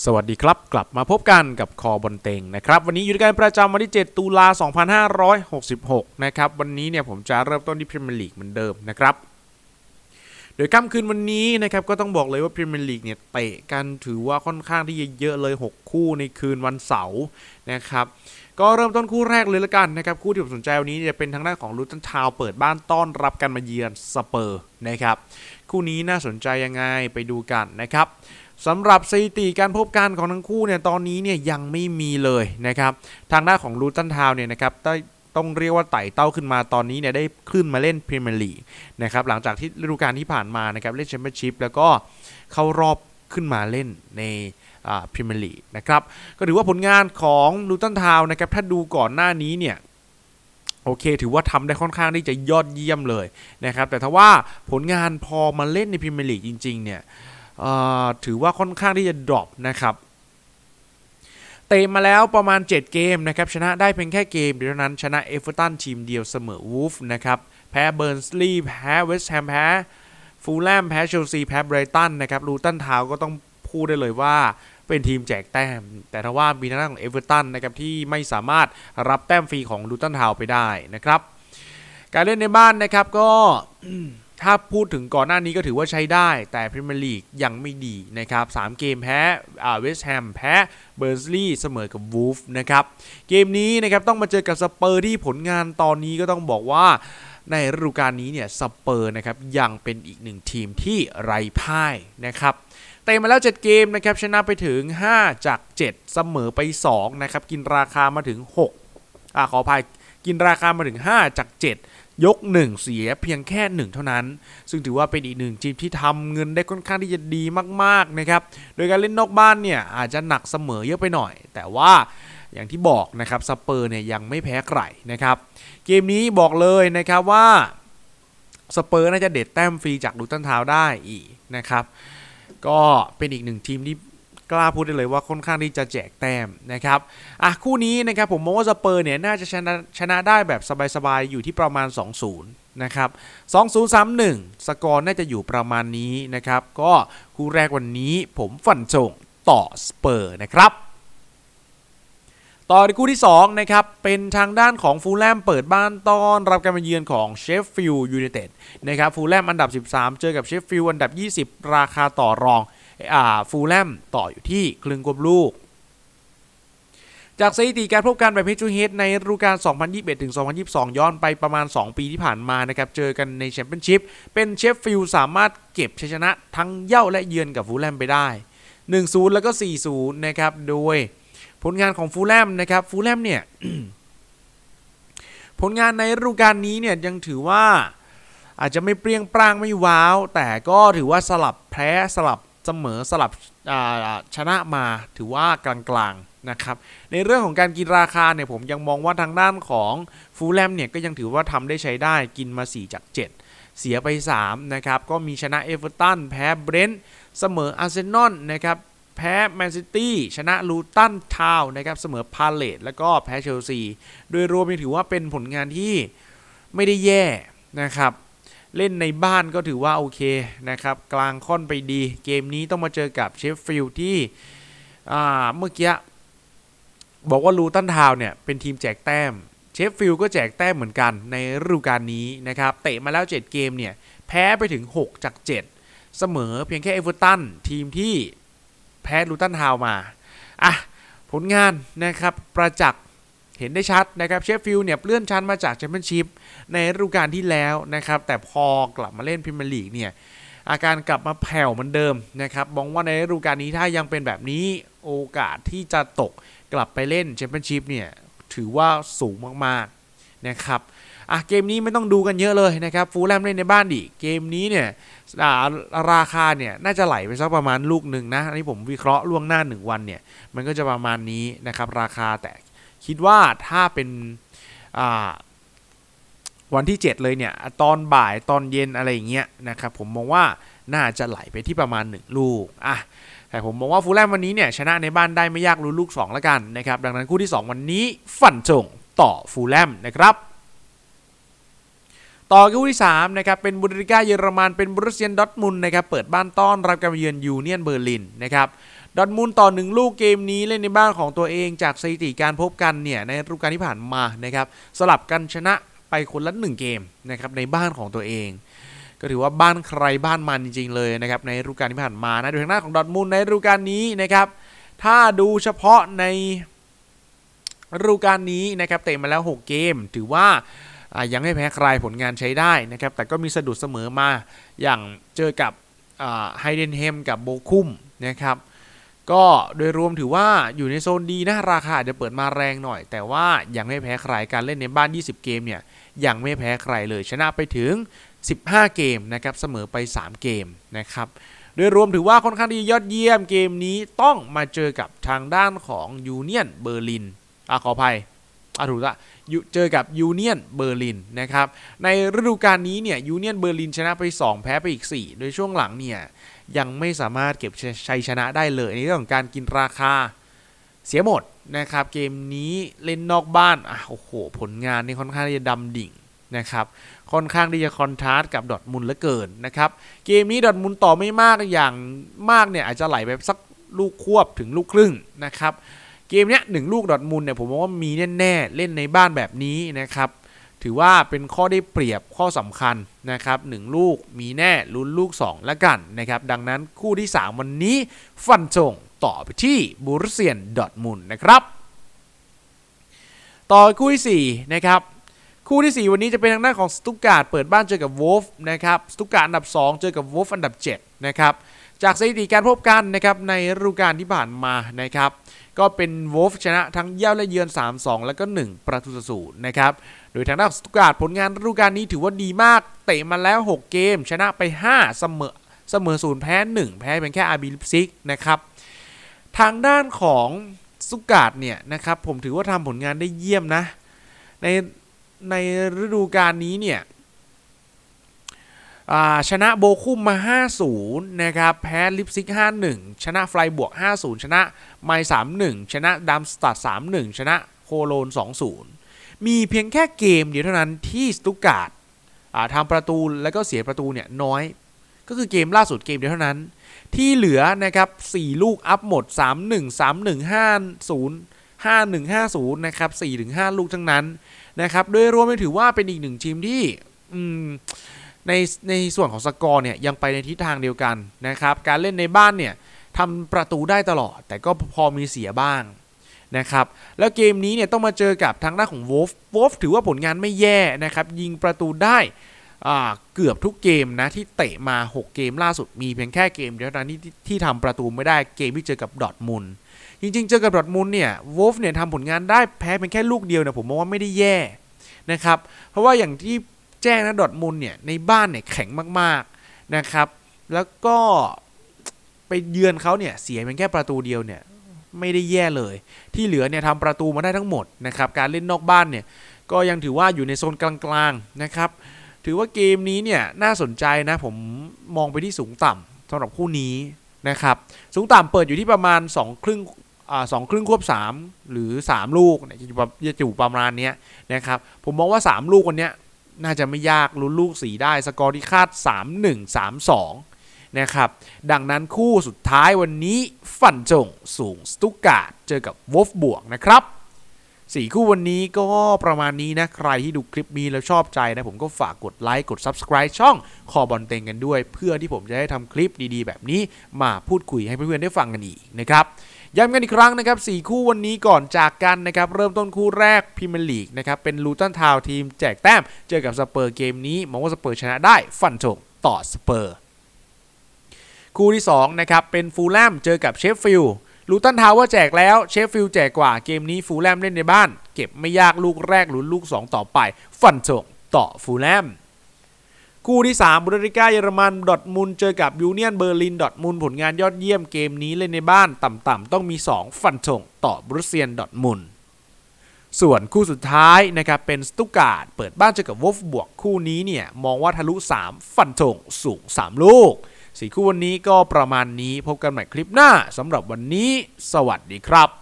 สวัสดีครับ กลับมาพบกันกับคอบนเต็งนะครับ วันนี้อยู่ด้วยกันประจำวันที่ 7 ตุลา 2566 นะครับ วันนี้เนี่ยผมจะเริ่มต้นที่พรีเมียร์ลีกเหมือนเดิมนะครับ โดยค่ำคืนวันนี้นะครับก็ต้องบอกเลยว่าพรีเมียร์ลีกเนี่ยเตะกันถือว่าค่อนข้างที่จะเยอะเลย 6 คู่ในคืนวันเสาร์นะครับก็เริ่มต้นคู่แรกเลยละกันนะครับ คู่ที่ผมสนใจวันนี้จะเป็นทางด้านของลูตันทาว์เปิดบ้านต้อนรับกันมาเยือนสเปอร์นะครับ คู่นี้น่าสนใจยังไงไปดูกันนะครับ สำหรับสถิติการพบกันของทั้งคู่เนี่ยตอนนี้เนี่ยยังไม่มีเลยนะครับทางด้านของลูตันทาวเนี่ยนะครับได้ต้องเรียกว่าไต่เต้าขึ้นมาตอนนี้เนี่ยได้ขึ้นมาเล่นพรีเมียร์ลีกนะครับหลังจากที่ฤดูกาลที่ผ่านมานะครับเล่นแชมเปี้ยนชิพแล้วก็เข้ารอบขึ้นมาเล่นในพรีเมียร์ลีกนะครับก็ถือว่าผลงานของลูตันทาวนะครับถ้าดูก่อนหน้านี้เนี่ยโอเค ถือว่าทำได้ค่อนข้างที่จะยอดเยี่ยมเลยนะครับแต่ถ้าว่าผลงานพอมาเล่นในพรีเมียร์ลีกจริงๆเนี่ย ถือว่าค่อนข้างที่จะดรอปนะครับเตะมาแล้วประมาณ 7 เกมนะครับชนะได้เพียงแค่เกมเดียวเท่านั้นชนะเอเวอร์ตันทีมเดียวเสมอวูฟนะครับแพ้เบิร์นสลีย์แพ้เวสต์แฮมแพ้ฟูลแลมแพ้เชลซีแพ้ไบรตันนะครับลูตันทาวก็ต้องพูดได้เลยว่าเป็นทีมแจกแต้ม แต่ถ้าว่ามีทางด้านของเอเวอร์ตันนะครับที่ไม่สามารถรับแต้มฟรีของลูตันทาวไปได้นะครับ การเล่นในบ้านนะครับก็ ถ้าพูดถึงก่อนหน้านี้ก็ถือว่าใช้ได้ แต่พรีเมียร์ลีกยังไม่ดีนะครับ3เกมแพ้เวสต์แฮมแพ้เบอร์สลีย์เสมอกับวูฟนะครับเกมนี้นะครับต้องมาเจอกับสเปอร์ที่ผลงานตอนนี้ก็ต้องบอกว่าในฤดูกาลนี้เนี่ยสเปอร์นะครับยังเป็นอีกหนึ่งทีมที่ไร้พ่ายนะครับเตะมาแล้ว 7 เกมนะครับชนะไปถึง 5 จาก 7 เสมอไป2นะครับกินราคามาถึง6อ่าขออภัยกินราคามาถึง 5 จาก 7 ยก 1 เสียเพียงแค่ 1 เท่านั้น ซึ่งถือว่าเป็นอีกหนึ่งทีมที่ทำเงินได้ค่อนข้างที่จะดีมากๆนะครับ โดยการเล่นนอกบ้านเนี่ยอาจจะหนักเสมอเยอะไปหน่อย แต่ว่าอย่างที่บอกนะครับสเปอร์เนี่ยยังไม่แพ้ใครนะครับ เกมนี้บอกเลยนะครับว่าสเปอร์น่าจะเด็ดแต้มฟรีจากลูตันทาวได้อีกนะครับ ก็เป็นอีกหนึ่งทีมที่ กล้าพูดได้เลยว่าค่อนข้างที่จะแจกแต้มนะครับอะคู่นี้นะครับผมมองว่าสเปอร์เนี่ยน่าจะชนะชนะได้แบบสบายๆ อยู่ที่ประมาณ 2-0 นะครับ 2-0-3-1 สกอร์น่าจะอยู่ประมาณนี้นะครับ ก็คู่แรกวันนี้ผมฝันจงต่อสเปอร์นะครับต่อในคู่ที่2นะครับเป็นทางด้านของฟูลแลมเปิดบ้านต้อนรับการมาเยือนของเชฟฟิลด์ยูไนเต็ดนะครับฟูลแลมอันดับ 13 เจอกับเชฟฟิลด์อันดับ 20 ราคาต่อรอง ฟูลแลมต่ออยู่ที่ครึ่งกลมลูก จากสถิติการพบกันแบบ Head to Head ในฤดูกาล 2021ถึง2022 ย้อนไปประมาณ 2 ปีที่ผ่านมานะครับ เจอกันในแชมเปี้ยนชิพ เป็นเชฟฟิลด์สามารถเก็บชัยชนะทั้งเย่าและเยือนกับฟูลแลมไปได้ 1-0 แล้วก็ 4-0 นะครับ โดยผลงานของฟูลแลมนะครับฟูลแลมเนี่ยผลงานในฤดูกาลนี้เนี่ยยังถือว่าอาจจะไม่เปรี้ยงปร้างไม่ว้าว แต่ก็ถือว่าสลับแพ้สลับ เสมอสลับชนะมาถือว่ากลางๆนะครับ ในเรื่องของการกินราคาเนี่ยผมยังมองว่าทางด้านของฟูลแลมเนี่ยก็ยังถือว่าทำได้ใช้ได้กินมา 4 จาก 7 เสียไป 3 นะครับ ก็มีชนะเอเวอร์ตันแพ้เบรนท์เสมออาร์เซนอลนะครับแพ้แมนซิตี้ชนะลูตันทาวนะครับเสมอพาเลตแล้วก็แพ้เชลซี โดยรวมถือว่าเป็นผลงานที่ไม่ได้แย่นะครับ เล่นในบ้านก็ถือว่าโอเคนะครับ กลางค่อนไปดีเกมนี้ต้องมาเจอกับเชฟฟิลด์ที่เมื่อกี้บอกว่าลูตันทาวเนี่ยเป็นทีมแจกแต้มเชฟฟิลด์ก็แจกแต้มเหมือนกันในฤดูกาลนี้นะครับเตะมาแล้ว 7 เกมเนี่ยแพ้ไปถึง 6 จาก 7 เสมอเพียงแค่เอเวอร์ตันทีมที่แพ้ลูตันทาวมาอะผลงานนะครับประจักษ์ เห็นได้ชัดนะครับเชฟฟิลด์เนี่ยเลื่อนชั้นมาจากแชมเปี้ยนชิพในฤดูกาลที่แล้วนะครับ แต่พอกลับมาเล่นพรีเมียร์ลีกเนี่ยอาการกลับมาแผ่วเหมือนเดิมนะครับมองว่าในฤดูกาลนี้ถ้ายังเป็นแบบนี้โอกาสที่จะตกกลับไปเล่นแชมเปี้ยนชิพเนี่ยถือว่าสูงมากๆนะครับอะเกมนี้ไม่ต้องดูกันเยอะเลยนะครับฟูลแลมเล่นในบ้านดิเกมนี้เนี่ยาราคาเนี่ยน่าจะไหลไปสักประมาณลูกหนึ่งนะอันนี้ผมวิเคราะห์ล่วงหน้า 1 วันเนี่ยมันก็จะประมาณนี้นะครับราคาแต่ คิดว่าถ้าเป็นวันที่ 7 เลยเนี่ยตอนบ่ายตอนเย็นอะไรอย่างเงี้ยนะครับผมมองว่าน่าจะไหลไปที่ประมาณ 1 ลูกอะแต่ผมมองว่าฟูลแลมวันนี้เนี่ยชนะในบ้านได้ไม่ยากรู้ลูก2แล้วกันนะครับดังนั้นคู่ที่ 2 วันนี้ฝันจงต่อฟูลแลมนะครับต่อคู่ที่3นะครับเป็นบุนดีก้าเยอรมันเป็นบรูเซียนดอทมุนนะครับเปิดบ้านต้อนรับการเยือนยูเนียนเบอร์ลินนะครับ ดอทมุนต่อหนึ่งลูกเกมนี้เล่นในบ้านของตัวเองจากสถิติการพบกันเนี่ยในฤดูกาลที่ผ่านมานะครับสลับกันชนะไปคนละหนึ่งเกมนะครับในบ้านของตัวเอง ก็ถือว่าบ้านใครบ้านมันจริงๆเลยนะครับในฤดูกาลที่ผ่านมานะโดยทางหน้าของดอทมุนในฤดูกาลนี้นะครับถ้าดูเฉพาะในฤดูกาลนี้นะครับเตะมาแล้ว 6 เกม ถือว่าอ่ายังไม่แพ้ใครผลงานใช้ได้นะครับ แต่ก็มีสะดุดเสมอมาอย่างเจอกับไฮเดนเฮมกับโบคุมนะครับ ก็โดยรวมถือว่าอยู่ในโซนดีนะราคาอาจจะเปิดมาแรงหน่อย แต่ว่ายังไม่แพ้ใครการเล่นในบ้าน 20 เกมเนี่ยยังไม่แพ้ใครเลยชนะไปถึง 15 เกมนะครับเสมอไป 3 เกมนะครับโดยรวมถือว่าค่อนข้างที่ยอดเยี่ยมเกมนี้ต้องมาเจอกับทางด้านของยูเนียนเบอร์ลินอะขออภัยอะถูกละเจอกับยูเนียนเบอร์ลินนะครับในฤดูกาลนี้เนี่ยยูเนียนเบอร์ลินชนะไป 2 แพ้ไปอีก 4 โดยช่วงหลังเนี่ย ยังไม่สามารถเก็บชัยชนะได้เลยในเรื่องของการกินราคาเสียหมดนะครับเกมนี้เล่นนอกบ้านอะโอ้โห ผลงานนี่ค่อนข้างที่จะดำดิ่งนะครับค่อนข้างที่จะคอนทราสต์กับดอทมุนเหลือเกินนะครับเกมนี้ดอทมุนต่อไม่มากอย่างมากเนี่ยอาจจะไหลไปสักลูกควบถึงลูกครึ่งนะครับเกมเนี้ยหนึ่งลูกดอทมุนเนี่ยผมมองว่ามีแน่ๆเล่นในบ้านแบบนี้นะครับ ถือว่าเป็นข้อได้เปรียบข้อสำคัญนะครับหนึ่งลูกมีแน่ลุ้นลูก2แล้วกันนะครับ ดังนั้นคู่ที่ 3 วันนี้ฟันจงต่อไปที่บูรเซียนดอทมุนนะครับ ต่อคู่ที่4นะครับคู่ที่ 4 วันนี้จะเป็นทางด้านของสตุกการ์ดเปิดบ้านเจอกับวอลฟนะครับสตุกการ์ดอันดับ 2 เจอกับวอลฟอันดับ7นะครับจากสถิติการพบกันนะครับในฤดูกาลที่ผ่านมานะครับก็เป็นวอลฟชนะทั้งเย่าและเยือน 3-2 แล้วก็ 1 ประตูต่อศูนย์นะครับ โดยทางด้านสตุการ์ดผลงานฤดูกาลนี้ถือว่าดีมาก เตะมาแล้ว 6 เกม ชนะไป 5 เสมอเสมอศูนย์แพ้ 1 แพ้เป็นแค่อาร์บีลิปซิกนะครับ ทางด้านของสุกาดเนี่ยนะครับผมถือว่าทำผลงานได้เยี่ยมนะ ในในฤดูกาลนี้เนี่ยชนะโบคุมมา 5-0 นะครับ แพ้ลิปซิก 5-1 ชนะไฟบวก 5-0 ชนะไม3-1 ชนะดัมสตัด3-1 ชนะโคโลน 2-0 มีเพียงแค่เกมเดียวเท่านั้นที่สตุกการ์ดทำประตูแล้วก็เสียประตูเนี่ยน้อย ก็คือเกมล่าสุดเกมเดียวเท่านั้น ที่เหลือนะครับ4ลูกอัพหมด 3-1 3-1 5-0 5-1 5-0นะครับ4-5ลูกทั้งนั้นนะครับโดยรวมไปถือว่าเป็นอีกหนึ่งทีมที่ในในส่วนของสกอร์เนี่ยยังไปในทิศทางเดียวกันนะครับการเล่นในบ้านเนี่ยทำประตูได้ตลอด แต่ก็พอมีเสียบ้าง นะครับแล้วเกมนี้เนี่ยต้องมาเจอกับทางด้านของวอลฟวอลฟถือว่าผลงานไม่แย่นะครับยิงประตูได้เกือบทุกเกมนะที่เตะมา 6 เกมล่าสุดมีเพียงแค่เกมเดียวนั้นที่ที่ที่ทำประตูไม่ได้เกมที่เจอกับดอทมุนจริงๆ เจอกับดอทมุนเนี่ยวอลฟเนี่ยทำผลงานได้แพ้เป็นแค่ลูกเดียวเนี่ยผมมองว่าไม่ได้แย่นะครับเพราะว่าอย่างที่แจ้งนะดอทมุนเนี่ยในบ้านเนี่ยแข็งมากๆนะครับแล้วก็ไปเยือนเขาเนี่ยเสียเป็นแค่ประตูเดียวเนี่ย ไม่ได้แย่เลย ที่เหลือเนี่ยทำประตูมาได้ทั้งหมดนะครับการเล่นนอกบ้านเนี่ยก็ยังถือว่าอยู่ในโซนกลางๆนะครับถือว่าเกมนี้เนี่ยน่าสนใจนะผมมองไปที่สูงต่ำสำหรับคู่นี้นะครับสูงต่ำเปิดอยู่ที่ประมาณ2ครึ่งสองครึ่งควบ 3 หรือ 3 ลูกจะอยู่ประจะอยู่ประมาณนี้นะครับผมมองว่า 3 ลูกวันนี้น่าจะไม่ยากลุ้นลูกสีได้ สกอร์ที่คาด 3 1 3 2 นะครับ ดังนั้นคู่สุดท้ายวันนี้ฝันจงสูงสตุกาดเจอกับวอลฟบวกนะครับสี่คู่วันนี้ก็ประมาณนี้นะ ใครที่ดูคลิปนี้แล้วชอบใจนะ ผมก็ฝากกดไลค์กด Subscribe ช่องคอบอลเต็งกันด้วย เพื่อที่ผมจะได้ทำคลิปดีๆ แบบนี้มาพูดคุยให้เพื่อนๆได้ฟังกันอีกนะครับย้ำกันอีกครั้งนะครับ4คู่วันนี้ก่อนจากกันนะครับ เริ่มต้นคู่แรกพรีเมียร์ลีกนะครับ เป็นลูตันทาวทีมแจกแต้ม เจอกับสเปอร์เกมนี้มองว่าสเปอร์ชนะได้ฟันธงต่อสเปอร์ คู่ที่2นะครับเป็นฟูลแลมเจอกับเชฟฟิลด์ลูตันทาวว่าแจกแล้วเชฟฟิลด์แจกกว่าเกมนี้ฟูลแลมเล่นในบ้าน เก็บไม่ยากลูกแรกหรือลูก 2 ต่อไป ฟันธงต่อฟูลแลมคู่ที่3บุนเดสลิก้าเยอรมันดอทมุนเจอกับยูเนียนเบอร์ลินดอทมุนผลงานยอดเยี่ยมเกมนี้เล่นในบ้านต่ำๆต้องมี 2 ฟันธงต่อบรุสเซียนดอทมุนส่วนคู่สุดท้ายนะครับเป็นสตุกการ์ดเปิดบ้านเจอกับวอฟบวกคู่นี้เนี่ยมองว่าทะลุ 3 ฟันธงสูง 3 ลูก สี่คู่วันนี้ก็ประมาณนี้พบกันใหม่คลิปหน้าสำหรับวันนี้ สวัสดีครับ